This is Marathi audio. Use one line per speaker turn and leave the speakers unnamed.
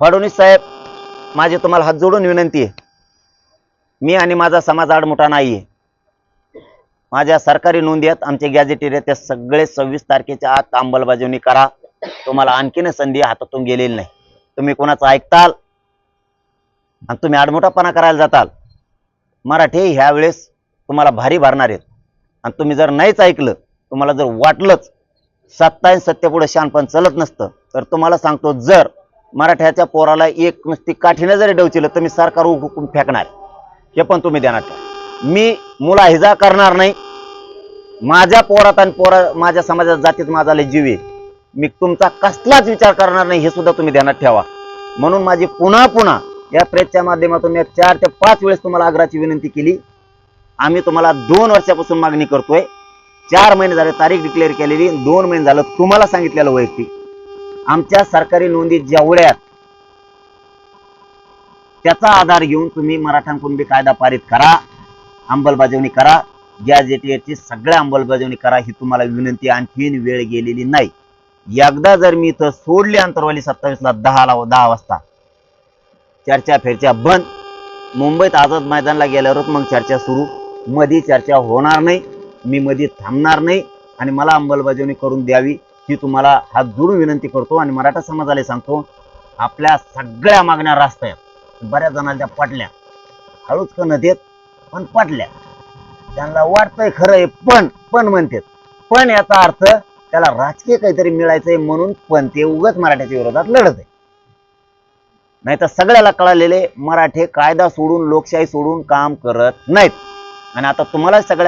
फडणवीस साहेब माझी तुम्हाला हात जोडून विनंती आहे. मी आणि माझा समाज आडमोठा नाही आहे माझ्या सरकारी नोंदी आहेत आमचे गॅजेटेर आहेत त्या सगळे सव्वीस तारखेच्या आत अंमलबजावणी करा. तुम्हाला आणखीन संधी हातातून गेलेली नाही. तुम्ही कोणाचं ऐकताल? आणि तुम्ही आडमुठापणा करायला जाताल. मराठी ह्या वेळेस तुम्हाला भारी भरणार आहेत. आणि तुम्ही जर नाहीच ऐकलं तुम्हाला जर वाटलंच सत्ता आणि सत्तेपुढे शानपण चलत नसतं तर तुम्हाला सांगतो जर मराठ्याच्या पोराला एक नुसती काठीनं जरी डवचिलं तर मी सरकार हुकूम फेकणार. हे पण तुम्ही ध्यानात ठेवा मी मुलाहिजा करणार नाही. माझ्या पोरात आणि पोरा माझ्या समाजात जातीत माझा जीव आहे. मी तुमचा कसलाच विचार करणार नाही हे सुद्धा तुम्ही ध्यानात ठेवा. म्हणून माझी पुन्हा पुन्हा या प्रेसच्या माध्यमातून मी चार ते पाच वेळेस तुम्हाला आग्राची विनंती केली. आम्ही तुम्हाला दोन वर्षापासून मागणी करतोय. चार महिने झाले तारीख डिक्लेअर केलेली दोन महिने झालं तुम्हाला सांगितलेलं वैयक्तिक. आमच्या सरकारी नोंदी जेवढ्यात त्याचा आधार घेऊन तुम्ही मराठा कुणबी कायदा पारित करा अंमलबजावणी करा. ज्या जेटीएची सगळ्या अंमलबजावणी करा ही तुम्हाला विनंती आणखीन वेळ गेलेली नाही. एकदा जर मी इथं सोडली अंतरवाली सत्तावीसला दहाला दहा वाजता चर्चा फेरच्या बंद. मुंबईत आझाद मैदानला गेल्यावरच मग चर्चा सुरू. मधी चर्चा होणार नाही. मी मध्ये थांबणार नाही. आणि मला अंमलबजावणी करून द्यावी. ही तुम्हाला हात जोडून विनंती करतो आणि मराठा समाजाला सांगतो आपल्या सगळ्या मागण्या रास्त आहेत. बऱ्याच जणांना त्या पटल्या. हळूच का न देत पण पटल्या. त्यांना वाटतंय खरं आहे पण पण म्हणतात. पण याचा अर्थ त्याला राजकीय काहीतरी मिळायचंय म्हणून पण ते उगाच मराठ्याच्या विरोधात लढत आहे. नाही तर सगळ्याला कळालेले मराठे कायदा सोडून लोकशाही सोडून काम करत नाहीत. आणि आता तुम्हाला सगळ्या